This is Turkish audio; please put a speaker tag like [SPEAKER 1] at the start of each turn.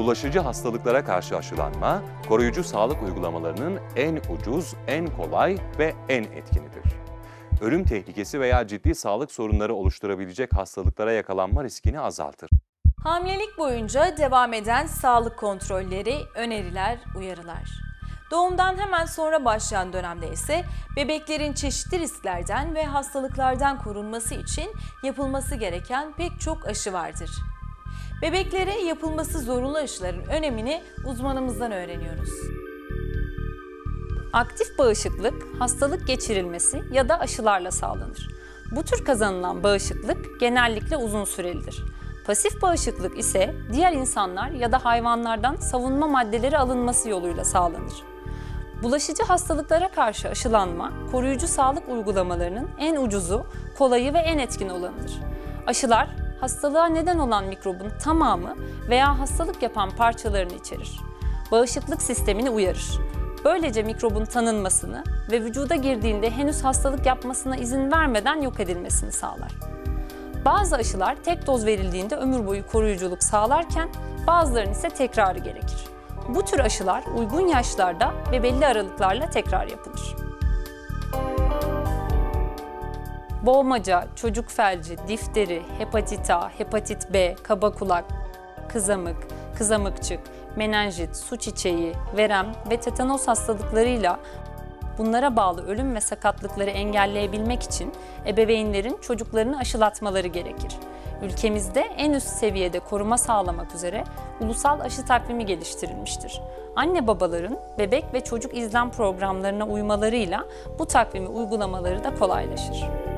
[SPEAKER 1] Bulaşıcı hastalıklara karşı aşılanma, koruyucu sağlık uygulamalarının en ucuz, en kolay ve en etkinidir. Ölüm tehlikesi veya ciddi sağlık sorunları oluşturabilecek hastalıklara yakalanma riskini azaltır.
[SPEAKER 2] Hamilelik boyunca devam eden sağlık kontrolleri, öneriler, uyarılar. Doğumdan hemen sonra başlayan dönemde ise bebeklerin çeşitli risklerden ve hastalıklardan korunması için yapılması gereken pek çok aşı vardır. Bebeklere yapılması zorunlu aşıların önemini uzmanımızdan öğreniyoruz.
[SPEAKER 3] Aktif bağışıklık hastalık geçirilmesi ya da aşılarla sağlanır. Bu tür kazanılan bağışıklık genellikle uzun sürelidir. Pasif bağışıklık ise diğer insanlar ya da hayvanlardan savunma maddeleri alınması yoluyla sağlanır. Bulaşıcı hastalıklara karşı aşılanma, koruyucu sağlık uygulamalarının en ucuzu, kolayı ve en etkin olanıdır. Aşılar, hastalığa neden olan mikrobun tamamı veya hastalık yapan parçalarını içerir. Bağışıklık sistemini uyarır. Böylece mikrobun tanınmasını ve vücuda girdiğinde henüz hastalık yapmasına izin vermeden yok edilmesini sağlar. Bazı aşılar tek doz verildiğinde ömür boyu koruyuculuk sağlarken bazılarının ise tekrarı gerekir. Bu tür aşılar uygun yaşlarda ve belli aralıklarla tekrar yapılır. Boğmaca, çocuk felci, difteri, hepatit A, hepatit B, kaba kulak, kızamık, kızamıkçık, menenjit, su çiçeği, verem ve tetanos hastalıklarıyla bunlara bağlı ölüm ve sakatlıkları engelleyebilmek için ebeveynlerin çocuklarını aşılatmaları gerekir. Ülkemizde en üst seviyede koruma sağlamak üzere ulusal aşı takvimi geliştirilmiştir. Anne babaların bebek ve çocuk izlem programlarına uymalarıyla bu takvimi uygulamaları da kolaylaşır.